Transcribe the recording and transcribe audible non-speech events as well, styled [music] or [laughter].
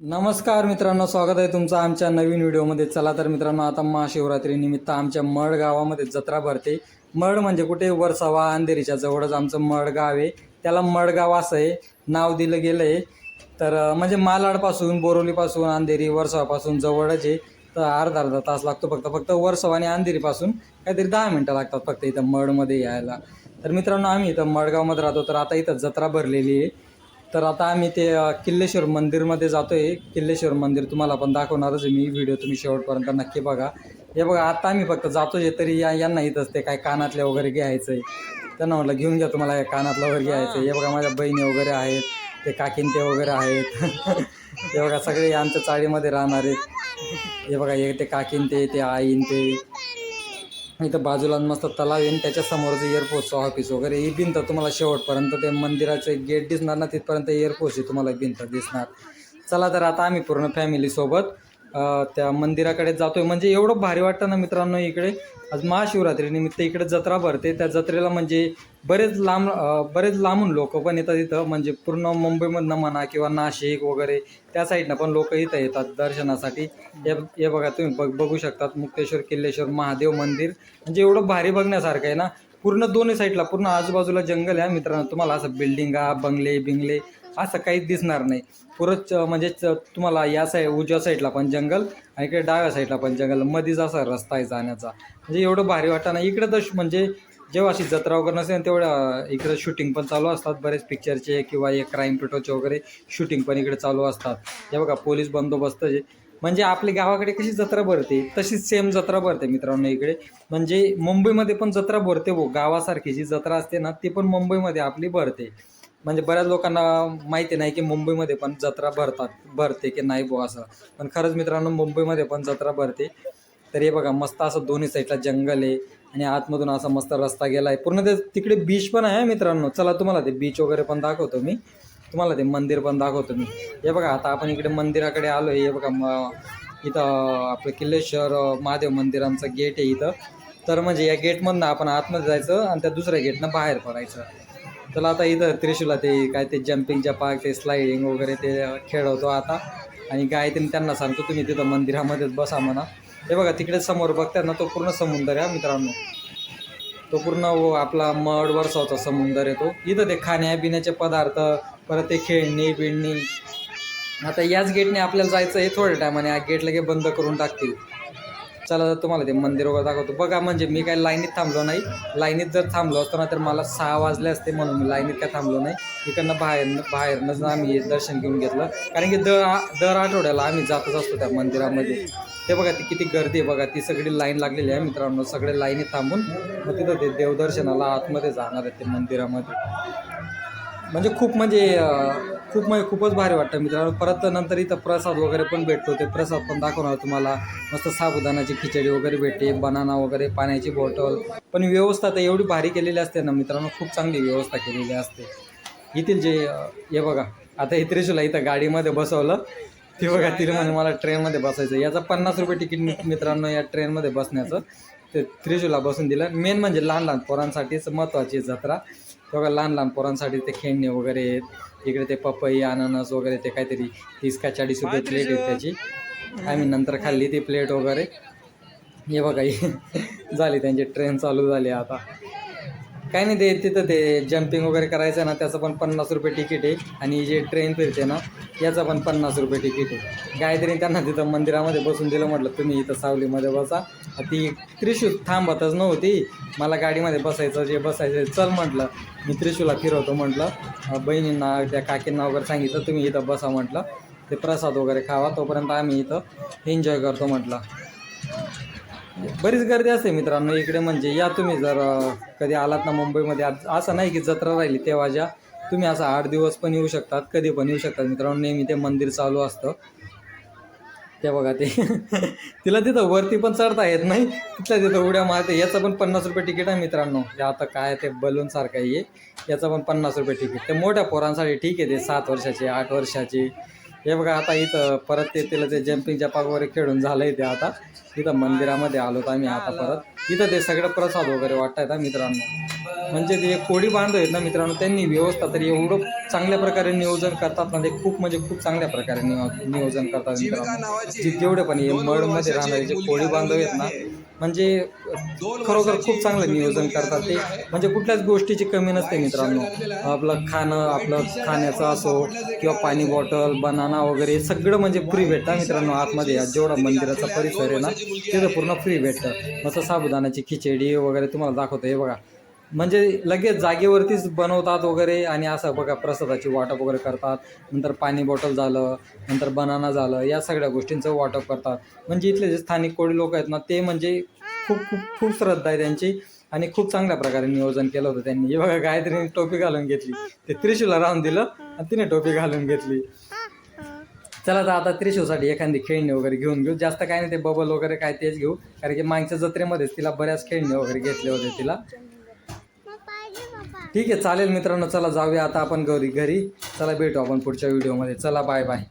नमस्कार मित्रांनो स्वागत आहे तुमचं आमच्या नवीन व्हिडिओमध्ये. चला तर मित्रांनो आता महाशिवरात्रीनिमित्त आमच्या मड गावामध्ये जत्रा भरते. मड म्हणजे कुठे? वरसावा अंधेरीच्या जवळच आमचं मडगाव आहे. त्याला मडगाव असं आहे. नाव दिलं गेलं आहे तर म्हणजे मालाडपासून बोरोलीपासून अंधेरी वरसावापासून जवळच आहे. तर अर्धा अर्धा तास लागतो फक्त. फक्त वरसावा आणि अंधेरीपासून काहीतरी दहा मिनटं लागतात फक्त इथं मडमध्ये यायला. तर मित्रांनो आम्ही इथं मडगावमध्ये राहतो. तर आता इथं जत्रा भरलेली आहे. तर आता आम्ही ते किल्लेश्वर मंदिरमध्ये जातो आहे किल्लेश्वर मंदिर तुम्हाला पण दाखवणारच आहे मी. व्हिडिओ तुम्ही शेवटपर्यंत नक्की बघा. हे बघा आता आम्ही फक्त जातो आहे तरी या यांना इथंच ते काय कानातले वगैरे घ्यायचं आहे त्यांना म्हटलं घेऊन घ्या तुम्हाला कानातलं वगैरे घ्यायचं आहे हे बघा माझ्या बहिणी वगैरे आहेत ते काकीन ते वगैरे आहेत. [laughs] हे बघा सगळे आमच्या चाळीमध्ये राहणार आहेत. हे बघा हे ते काकीन ते ते आईन ते इथं बाजूला मस्त तलाव येईन त्याच्या समोरचं एअरपोर्टचं ऑफिस वगैरे ही भिंत तुम्हाला शेवटपर्यंत ते मंदिराचं गेट दिसणार ना तिथपर्यंत एअरपोर्टची तुम्हाला भिंत दिसणार. चला तर आता आम्ही पूर्ण फॅमिलीसोबत त्या मंदिराकडे जातोय. म्हणजे एवढं भारी वाटतं ना मित्रांनो इकडे. आज महाशिवरात्रीनिमित्त इकडे जत्रा भरते. त्या जत्रेला म्हणजे बरेच लांब बरेच लांबून लोक पण येतात इथं. म्हणजे पूर्ण मुंबईमधनं म्हणा किंवा नाशिक वगैरे त्या साईडनं पण लोक इथं येतात दर्शनासाठी. हे बघा तुम्ही बघ बघू शकतात. मुक्तेश्वर किल्लेश्वर महादेव मंदिर. म्हणजे एवढं भारी बघण्यासारखं आहे ना. पूर्ण दोन्ही साईडला पूर्ण आजूबाजूला जंगल आहे मित्रांनो. तुम्हाला असं बिल्डिंगा बंगले बिंगले असं काहीच दिसणार नाही. पुरंच म्हणजे तुम्हाला या साईड उजव्या साईडला पण जंगल आणि इकडे डाव्या साईडला पण जंगल. मध्येच असा रस्ता आहे जाण्याचा. म्हणजे एवढं भारी वाटतं ना इकडे तर श- म्हणजे जेव्हा अशी जत्रा वगैरे नसेल तेवढं इकडे शूटिंग पण चालू असतात. बरेच पिक्चरचे किंवा हे क्राईम पिटोचे वगैरे शूटिंग पण इकडे चालू असतात. हे बघा पोलीस बंदोबस्त जे म्हणजे आपल्या गावाकडे कशी जत्रा भरते तशीच सेम जत्रा भरते मित्रांनो इकडे. म्हणजे मुंबईमध्ये पण जत्रा भरते हो गावासारखी जी जत्रा असते ना ती पण मुंबईमध्ये आपली भरते. म्हणजे बऱ्याच लोकांना माहिती नाही की मुंबईमध्ये पण जत्रा भरतात भरते की नाही बो असं. पण खरंच मित्रांनो मुंबईमध्ये पण जत्रा भरते. तर हे बघा मस्त असं दोन्ही साईडला जंगल आहे आणि आतमधून असा मस्त रस्ता गेला आहे पूर्ण ते तिकडे बीच पण आहे मित्रांनो. चला तुम्हाला ते बीच वगैरे पण दाखवतो मी. तुम्हाला ते मंदिर पण दाखवतो मी. हे बघा आता आपण इकडे मंदिराकडे आलो आहे. हे बघा म इथं आपलं किल्लेश्वर महादेव मंदिरांचं गेट आहे इथं. तर म्हणजे या गेटमधनं आपण आतमध्ये जायचं आणि त्या दुसऱ्या गेटनं बाहेर पडायचं. त्याला आता इथं त्रिशूला ते काय ते जम्पिंगच्या पार्क ते स्लायडिंग वगैरे ते खेळवतो आता. आणि गायत्रीने त्यांना सांगतो तुम्ही तिथं मंदिरामध्येच बसा म्हणा. हे बघा तिकडे समोर बघतात ना तो पूर्ण समुंदर आहे मित्रांनो. तो पूर्ण आपला मड वरसावचा समुंदर येतो इथं ते खाण्यापिण्याचे पदार्थ परत ते खेळणी बिळणी. आता याच गेटने आपल्याला जायचं हे थोड्या टायमाने हा गेट लगे बंद करून टाकतील. चला तर तुम्हाला ते मंदिर वगैरे दाखवतो. बघा म्हणजे मी काय लाईनीत थांबलो नाही. लाईनीत जर थांबलो असतो ना तर मला सहा वाजले असते म्हणून मी लाईनीत काय थांबलो नाही. इकडनं बाहेर बाहेरनंच आम्ही दर्शन घेऊन घेतलं. कारण की दर दर आठवड्याला आम्ही जातच असतो त्या मंदिरामध्ये. ते बघा ती किती गर्दी आहे बघा. ती सगळी लाईन लागलेली आहे मित्रांनो. सगळे लाईनीत थांबून मग तिथं ते देवदर्शनाला आतमध्ये जाणार आहे ते मंदिरामध्ये. म्हणजे खूप म्हणजे खूप म्हणजे खूपच भारी वाटतं मित्रांनो. परत नंतर इथं प्रसाद वगैरे पण भेटतो. ते प्रसाद पण दाखवणार तुम्हाला. मस्त साबुदाण्याची खिचडी वगैरे भेटते बनाना वगैरे पाण्याची बॉटल पण व्यवस्था तर एवढी भारी केलेली असते ना मित्रांनो. खूप चांगली व्यवस्था केलेली असते. येथील जे हे बघा. आता हे त्रिशूला इथं गाडीमध्ये बसवलं. ते बघा तिने म्हणजे मला ट्रेनमध्ये बसायचं याचा पन्नास रुपये तिकीट मित्रांनो या ट्रेनमध्ये बसण्याचं. ते त्रिशूला बसून दिलं. मेन म्हणजे लहान लहान पोरांसाठीच महत्त्वाची जत्रा. बघा लहान लहान पोरांसाठी ते खेळणे वगैरे. आहेत इकडे ते पपई अननस वगैरे ते काहीतरी तीस का चाळीस रुपये प्लेट आहेत त्याची. आम्ही नंतर खाल्ली ती प्लेट वगैरे. हे बघा [laughs] झाली त्यांची ट्रेन चालू झाली आता. काय नाही ते तिथं ते जम्पिंग वगैरे करायचं आहे ना त्याचं पण पन्नास रुपये तिकीट आहे. आणि जे ट्रेन फिरते ना याचं पण पन्नास रुपये तिकीट आहे. गायत्रीने त्यांना तिथं मंदिरामध्ये बसून दिलं म्हटलं तुम्ही इथं सावलीमध्ये बसा. ती त्रिशूल थांबतच नव्हती. मला गाडीमध्ये बसायचं जे बसायचं चल म्हटलं. मी त्रिशूला फिरवतो म्हटलं. बहिणींना त्या काकींना वगैरे सांगितलं तुम्ही इथं बसा म्हटलं. ते प्रसाद वगैरे खावा तोपर्यंत आम्ही इथं एन्जॉय करतो म्हटलं. बरीच गर्दी असते मित्रांनो. इकडे म्हणजे या तुम्ही जर कधी आलात ना मुंबईमध्ये असं नाही की जत्रा राहिली तेव्हा ज्या तुम्ही असं आठ दिवस पण येऊ शकतात कधी पण येऊ शकतात. मित्रांनो नेहमी ते मंदिर चालू असतं. ते बघा ते. [laughs] तिला तिथं वरती पण चढता येत नाही. तिथल्या तिथं उड्या मारते. याचं पण पन्नास रुपये तिकीट आहे मित्रांनो. हे आता काय ते बलून सारखं आहे याचं पण पन्नास रुपये तिकीट. ते मोठ्या पोरांसाठी ठीक आहे ते सात वर्षाचे आठ वर्षाचे. हे बघा आता इथं परत ते तिला ते जम्पिंगच्या पाक वगैरे खेळून झालंय ते आता. इथं मंदिरामध्ये आलो आम्ही आता परत. इथं ते सगळं प्रसाद वगैरे वाटतायत मित्रांनो. म्हणजे ते कोडी बांधव आहेत ना मित्रांनो त्यांनी व्यवस्था तरी एवढं चांगल्या प्रकारे नियोजन करतात ना ते खूप म्हणजे खूप चांगल्या प्रकारे नियोजन करतात मित्रांनो. जेवढे पण हे मळमध्ये राहणारे जे कोळी बांधव आहेत ना म्हणजे खरोखर खूप चांगलं नियोजन करतात ते. म्हणजे कुठल्याच गोष्टीची कमी नसते मित्रांनो. आपलं खाणं आपलं खाण्याचं असो किंवा पाणी बॉटल बनाना वगैरे सगळं म्हणजे फ्री भेटतं मित्रांनो आतमध्ये. जेवढा मंदिराचा परिसर आहे ना तिथं पूर्ण फ्री भेटतं. मस्त साबुदाण्याची खिचडी वगैरे तुम्हाला दाखवतो हे बघा. म्हणजे लगेच जागेवरतीच बनवतात वगैरे आणि असं बघा प्रसादाची वाटप वगैरे करतात. नंतर पाणी बॉटल झालं नंतर बनाना झालं या सगळ्या गोष्टींचं वाटप करतात. म्हणजे इथले जे स्थानिक कोळी लोक आहेत ना ते म्हणजे खूप खूप खूप श्रद्धा आहे त्यांची. आणि खूप चांगल्या प्रकारे नियोजन केलं होतं त्यांनी. हे बघा गायत्रीने टोपी घालून घेतली. ते त्रिशूला राहून दिलं आणि तिने टोपी घालून घेतली. चला तर आता त्रिशूसाठी एखादी खेळणी वगैरे घेऊन घेऊ. जास्त काय नाही ते बबल वगैरे काय तेच घेऊ. कारण की मागच्या जत्रेमध्येच तिला बऱ्याच खेळणी वगैरे घेतले होते तिला. ठीक आहे चालेल मित्रांनो. चला जाऊया आता आपण गौरी घरी. चला भेटू आपण पुढच्या व्हिडिओमध्ये. चला बाय बाय.